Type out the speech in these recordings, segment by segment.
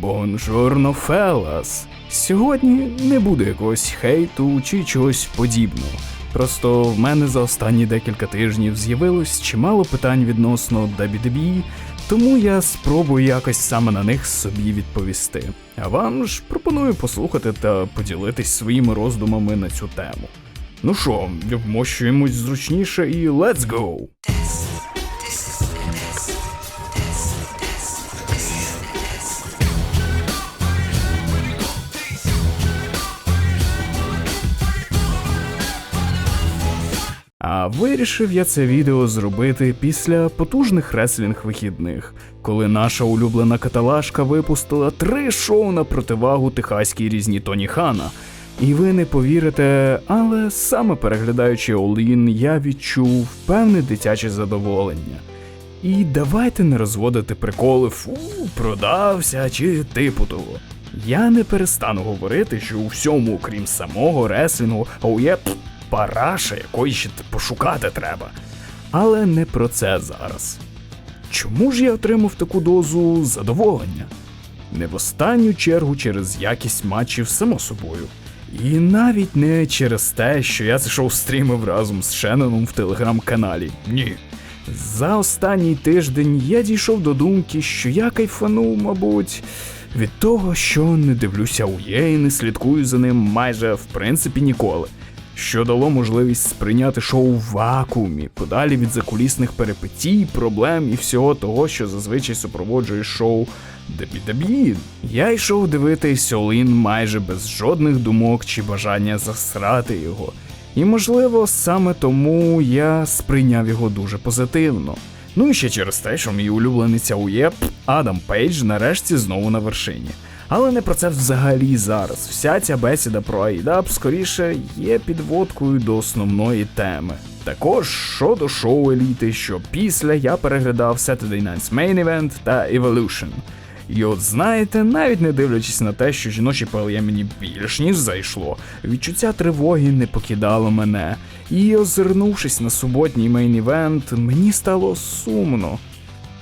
Бонжорно, фелас! Сьогодні не буде якогось хейту чи чогось подібного. Просто в мене за останні декілька тижнів з'явилось чимало питань відносно WWE, тому я спробую якось саме на них собі відповісти. А вам ж пропоную послухати та поділитись своїми роздумами на цю тему. Ну що, вмощуємось зручніше і let's go! А вирішив я це відео зробити після потужних реслінг вихідних, коли наша улюблена каталажка випустила три шоу на противагу техаській різні Тоні Хана. І ви не повірите, але саме переглядаючи Олін, я відчув певне дитяче задоволення. І давайте не розводити приколи фу, продався чи типу того. Я не перестану говорити, що у всьому, крім самого реслінгу, а є пф, параша, якої ще пошукати треба. Але не про це зараз. Чому ж я отримав таку дозу задоволення? Не в останню чергу через якість матчів, само собою. І навіть не через те, що я шоу стрімив разом з Шенноном в телеграм-каналі. Ні. За останній тиждень я дійшов до думки, що я кайфанув, мабуть, від того, що не дивлюся у є і не слідкую за ним майже в принципі ніколи. Що дало можливість сприйняти шоу в вакуумі, подалі від закулісних перипетій, проблем і всього того, що зазвичай супроводжує шоу WWE. Я йшов дивитись Олін майже без жодних думок чи бажання засрати його. І можливо, саме тому я сприйняв його дуже позитивно. Ну і ще через те, що мій улюблениця УЄП Адам Пейдж нарешті знову на вершині. Але не про це взагалі зараз. Вся ця бесіда про Айдап скоріше є підводкою до основної теми. Також щодо шоу еліти, що після я переглядав Saturday Night's Main Event та Evolution. І от знаєте, навіть не дивлячись на те, що жіноче ПЛЄ мені більш ніж зайшло, відчуття тривоги не покидало мене. І озирнувшись на суботній мейн-івент, мені стало сумно.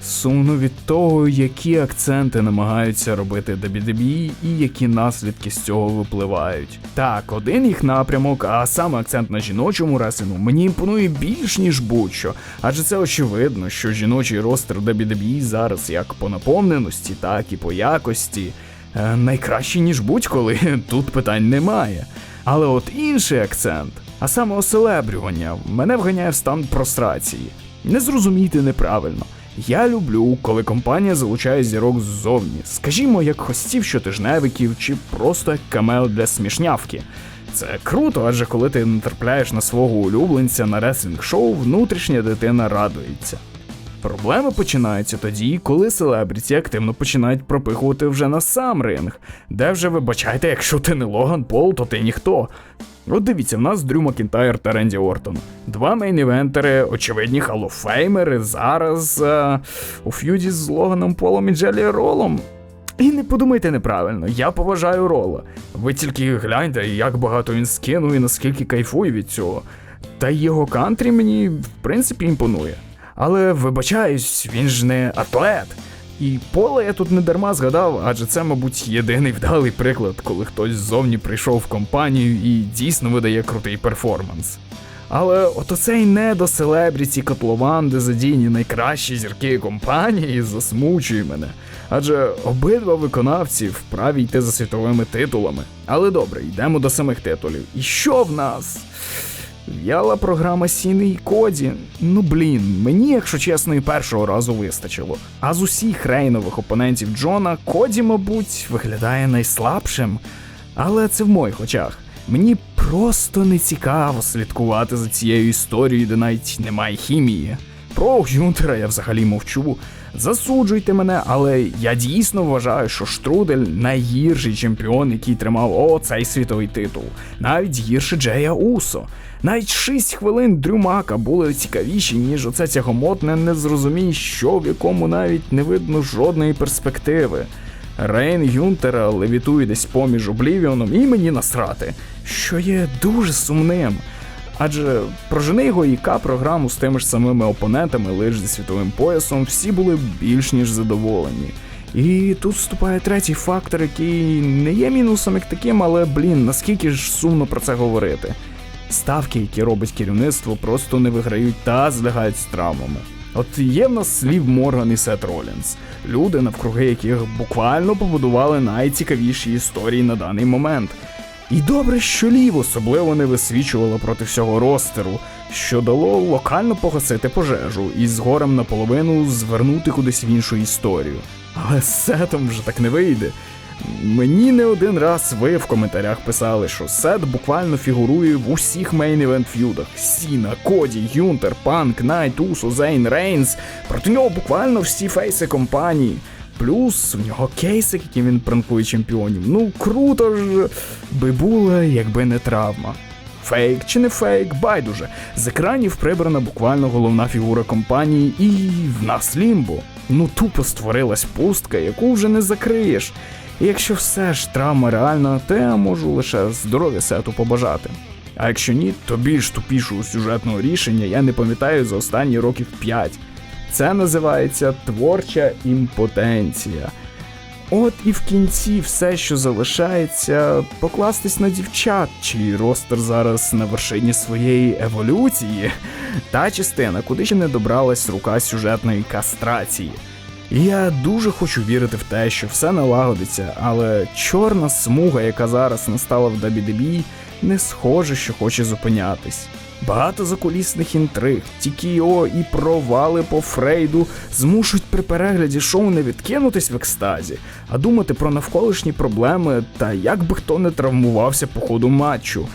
Сумно від того, які акценти намагаються робити WWE і які наслідки з цього випливають. Так, один їх напрямок, а саме акцент на жіночому реслінгу, мені імпонує більш ніж будь-що, адже це очевидно, що жіночий ростер WWE зараз як по наповненості, так і по якості е, найкращий ніж будь-коли. Тут питань немає. Але от інший акцент, а саме оселебрювання, мене вганяє в стан прострації. Не зрозумійте неправильно. Я люблю, коли компанія залучає зірок ззовні, скажімо, як хостів щотижневиків чи просто як камео для смішнявки. Це круто, адже коли ти натрапляєш на свого улюбленця на реслінг-шоу, внутрішня дитина радується. Проблеми починаються тоді, коли селебріті активно починають пропихувати вже на сам ринг, де вже вибачайте, якщо ти не Логан Пол, то ти ніхто. От дивіться, в нас Дрю Макінтайр та Ренді Ортон. Два мейн-івентери, очевидні халофеймери зараз е, у ф'юді з Логаном Полом і Джелі Ролом. І не подумайте неправильно, я поважаю рола. Ви тільки гляньте, як багато він скинув і наскільки кайфує від цього. Та його кантрі мені, в принципі, імпонує. Але вибачаюсь, він ж не атлет. І поле я тут не дарма згадав, адже це, мабуть, єдиний вдалий приклад, коли хтось ззовні прийшов в компанію і дійсно видає крутий перформанс. Але от оцей не до селебріті котлован, де задіяні найкращі зірки компанії, засмучує мене. Адже обидва виконавці вправі йти за світовими титулами. Але добре, йдемо до самих титулів. І що в нас? В'яла програма Сіни і Коді. Ну блін, мені, якщо чесно, і першого разу вистачило. А з усіх рейнових опонентів Джона Коді, мабуть, виглядає найслабшим. Але це в моїх очах. Мені просто не цікаво слідкувати за цією історією, де навіть немає хімії. Про Гюнтера я взагалі мовчу. Засуджуйте мене, але я дійсно вважаю, що Штрудель найгірший чемпіон, який тримав о цей світовий титул. Навіть гірше Джея Усо. Навіть 6 хвилин Дрюмака були цікавіші, ніж оце тягомотне незрозумій, що в якому навіть не видно жодної перспективи. Рейн Гюнтера левітує десь поміж Облівіоном і мені насрати, що є дуже сумним. Адже прожени його ІК програму з тими ж самими опонентами, лише зі світовим поясом, всі були більш ніж задоволені. І тут вступає третій фактор, який не є мінусом як таким, але блін, наскільки ж сумно про це говорити. Ставки, які робить керівництво, просто не виграють та злягають з травмами. От є в нас слів Морган і Сет Ролінс, люди, навкруги яких буквально побудували найцікавіші історії на даний момент. І добре, що лів особливо не висвічувало проти всього ростеру, що дало локально погасити пожежу і з горем наполовину звернути кудись в іншу історію. Але з сетом вже так не вийде. Мені не один раз ви в коментарях писали, що Сет буквально фігурує в усіх мейн-івент ф'юдах: Сіна, Коді, Юнтер, Панк, Найт, Усо, Зейн, Рейнс. Проти нього буквально всі фейси компанії. Плюс в нього кейсик, яким він пранкує чемпіонів. Ну круто ж би було, якби не травма. Фейк чи не фейк, байдуже. З екранів прибрана буквально головна фігура компанії, і в нас лімбо. Ну тупо створилась пустка, яку вже не закриєш. І якщо все ж травма реальна, то я можу лише здоров'я сету побажати. А якщо ні, то більш тупішого сюжетного рішення я не пам'ятаю за останні років 5. Це називається творча імпотенція. От і в кінці все, що залишається, покластись на дівчат, чий ростер зараз на вершині своєї еволюції, та частина, куди ще не добралась рука сюжетної кастрації. Я дуже хочу вірити в те, що все налагодиться, але чорна смуга, яка зараз настала в WWE, не схоже, що хоче зупинятись. Багато закулісних інтриг, тікіо і провали по Фрейду змушують при перегляді шоу не відкинутись в екстазі, а думати про навколишні проблеми та як би хто не травмувався по ходу матчу.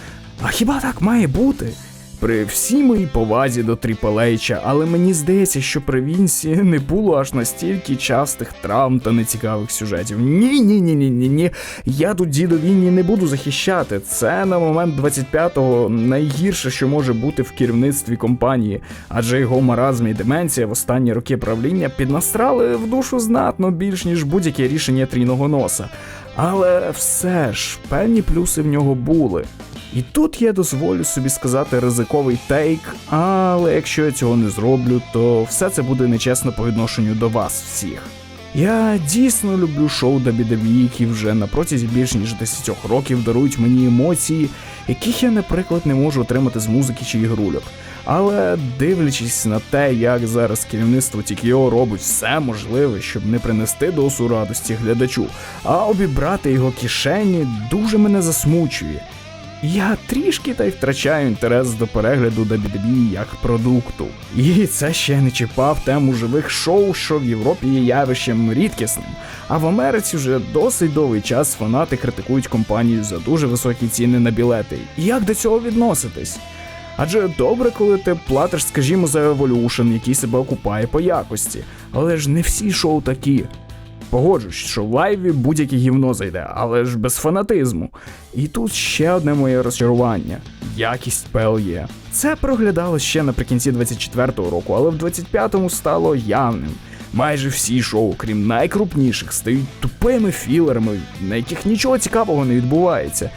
А хіба так має бути? При всій моїй повазі до Тріпалейча, але мені здається, що при Вінсі не було аж настільки частих травм та нецікавих сюжетів. Ні, ні, ні, ні, ні, ні. Я тут дідо Вінні не буду захищати. Це на момент 25-го найгірше, що може бути в керівництві компанії, адже його маразм і деменція в останні роки правління піднастрали в душу знатно більш ніж будь-яке рішення трійного носа. Але все ж певні плюси в нього були. І тут я дозволю собі сказати ризиковий тейк, але якщо я цього не зроблю, то все це буде нечесно по відношенню до вас всіх. Я дійсно люблю шоу WWE, які вже на протязі більш ніж 10 років дарують мені емоції, яких я, наприклад, не можу отримати з музики чи ігрульок. Але дивлячись на те, як зараз керівництво TKO робить все можливе, щоб не принести досу радості глядачу, а обібрати його кишені, дуже мене засмучує. Я трішки та й втрачаю інтерес до перегляду WWE як продукту. І це ще не чіпав тему живих шоу, що в Європі є явищем рідкісним. А в Америці вже досить довгий час фанати критикують компанію за дуже високі ціни на білети. Як до цього відноситись? Адже добре, коли ти платиш, скажімо, за Evolution, який себе окупає по якості, але ж не всі шоу такі. Погоджусь, що в лайві будь-яке гівно зайде, але ж без фанатизму. І тут ще одне моє розчарування якість PLE. Це проглядалось ще наприкінці 24-го року, але в 25-му стало явним. Майже всі шоу, крім найкрупніших, стають тупими філерами, на яких нічого цікавого не відбувається.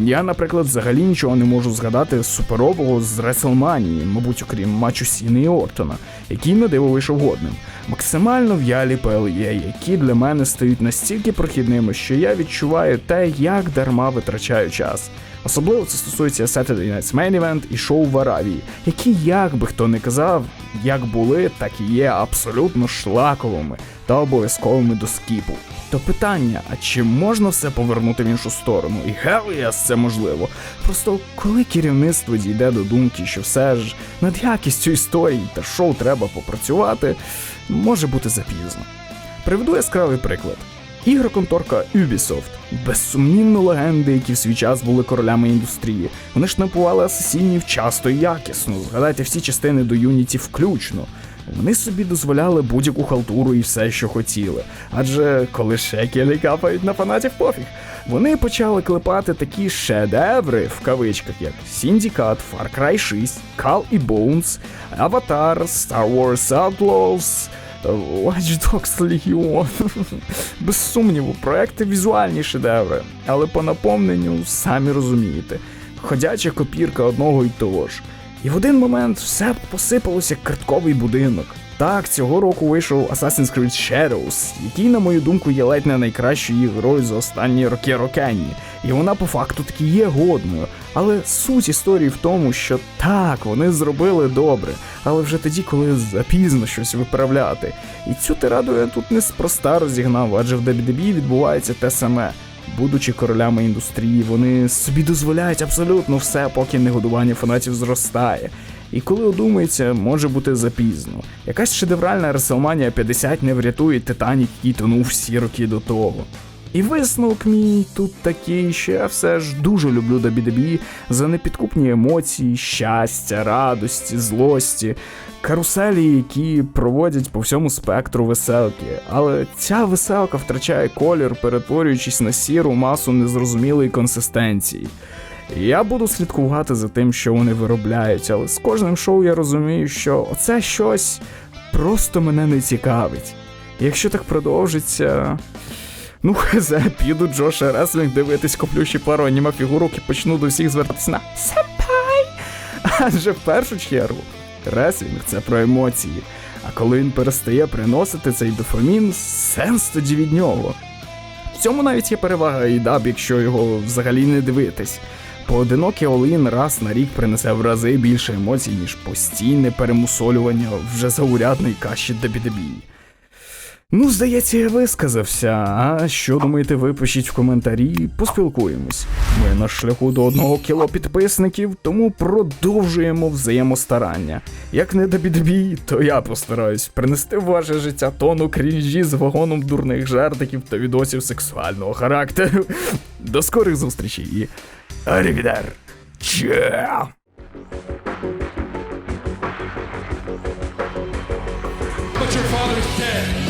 Я, наприклад, взагалі нічого не можу згадати суперового з Реселманії, мабуть, окрім матчу Сіни і Ортона, який на диво вийшов годним. Максимально в'ялі PLE, які для мене стають настільки прохідними, що я відчуваю те, як дарма витрачаю час. Особливо це стосується Saturday Night's Main Event і шоу в Аравії, які, як би хто не казав, як були, так і є абсолютно шлаковими та обов'язковими до скіпу. То питання, а чи можна все повернути в іншу сторону? І hell yes, це можливо. Просто коли керівництво дійде до думки, що все ж над якістю історії та шоу треба попрацювати, може бути запізно. Приведу яскравий приклад. Ігроконторка Ubisoft. Безсумнівно легенди, які в свій час були королями індустрії. Вони штампували асасінів часто і якісно. Згадайте всі частини до Unity включно. Вони собі дозволяли будь-яку халтуру і все, що хотіли. Адже коли шекелі капають на фанатів пофіг, вони почали клепати такі шедеври в кавичках, як Syndicate, Far Cry 6, Call і Bones, Avatar, Star Wars Outlaws, Watch Dogs Legion. Без сумніву, проекти візуальні шедеври, але по наповненню самі розумієте, ходяча копірка одного і того ж. І в один момент все посипалося як картковий будинок. Так, цього року вийшов Assassin's Creed Shadows, який, на мою думку, є ледь не найкращою грою за останні роки рокенні. І вона по факту таки є годною. Але суть історії в тому, що так, вони зробили добре, але вже тоді, коли запізно щось виправляти. І цю тираду я тут неспроста розігнав, адже в WWE відбувається те саме. Будучи королями індустрії, вони собі дозволяють абсолютно все, поки негодування фанатів зростає. І коли одумається, може бути запізно. Якась шедевральна Реселманія 50 не врятує Титанік, який тонув всі роки до того. І висновок мій тут такий, що я все ж дуже люблю WWE за непідкупні емоції, щастя, радості, злості, каруселі, які проводять по всьому спектру веселки. Але ця веселка втрачає колір, перетворюючись на сіру масу незрозумілої консистенції. Я буду слідкувати за тим, що вони виробляють, але з кожним шоу я розумію, що оце щось просто мене не цікавить. Якщо так продовжиться. Ну, хз, піду Джоша Реслінг дивитись, куплю ще пару анімафігурок і почну до всіх звертатися на Сенпай! Адже в першу чергу реслінг це про емоції. А коли він перестає приносити цей дофамін, сенс тоді від нього. В цьому навіть є перевага і даб, якщо його взагалі не дивитись. Поодинокий Олін раз на рік принесе в рази більше емоцій, ніж постійне перемусолювання вже заурядної каші WWE. Ну, здається, я висказався. А що думаєте, ви пишіть в коментарі, поспілкуємось. Ми на шляху до одного кіло підписників, тому продовжуємо взаємостарання. Як не до бідбій, то я постараюсь принести в ваше життя тону крінжі з вагоном дурних жартиків та відосів сексуального характеру. До скорих зустрічей і Арівідер! Чао! But your father's dead.